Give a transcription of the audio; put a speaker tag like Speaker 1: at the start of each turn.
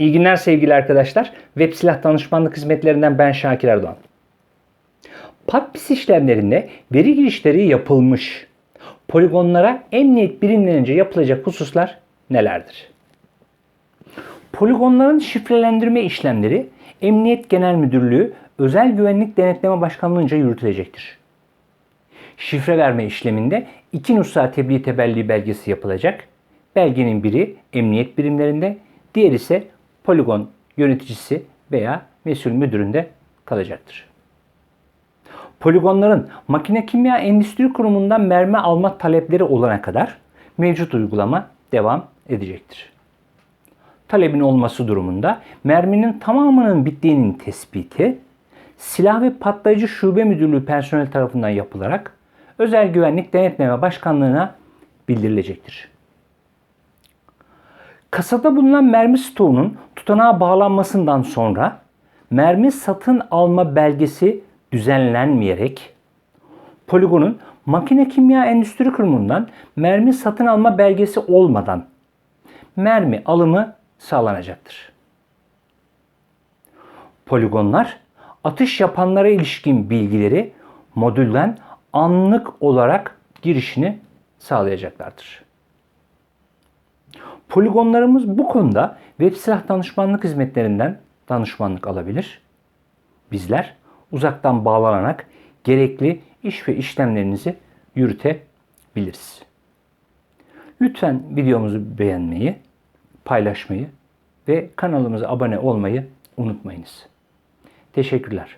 Speaker 1: İyi günler sevgili arkadaşlar. Web silah danışmanlık hizmetlerinden ben Şakir Erdoğan. PATPIS işlemlerinde veri girişleri yapılmış. Poligonlara emniyet birimlerince yapılacak hususlar nelerdir? Poligonların şifrelendirme işlemleri Emniyet Genel Müdürlüğü Özel Güvenlik Denetleme Başkanlığı'nca yürütülecektir. Şifre verme işleminde iki nüsha tebliğ tebelli belgesi yapılacak. Belgenin biri emniyet birimlerinde, diğer ise poligon yöneticisi veya mesul müdüründe kalacaktır. Poligonların makine kimya endüstri kurumundan mermi alma talepleri olana kadar mevcut uygulama devam edecektir. Talebin olması durumunda merminin tamamının bittiğinin tespiti Silah ve Patlayıcı Şube Müdürlüğü personel tarafından yapılarak Özel Güvenlik Denetleme Başkanlığı'na bildirilecektir. Kasada bulunan mermi stoğunun tutanağa bağlanmasından sonra mermi satın alma belgesi düzenlenmeyerek poligonun makine kimya endüstri kurumundan mermi satın alma belgesi olmadan mermi alımı sağlanacaktır. Poligonlar atış yapanlara ilişkin bilgileri modülden anlık olarak girişini sağlayacaklardır. Poligonlarımız bu konuda web silah danışmanlık hizmetlerinden danışmanlık alabilir. Bizler uzaktan bağlanarak gerekli iş ve işlemlerinizi yürütebiliriz. Lütfen videomuzu beğenmeyi, paylaşmayı ve kanalımıza abone olmayı unutmayınız. Teşekkürler.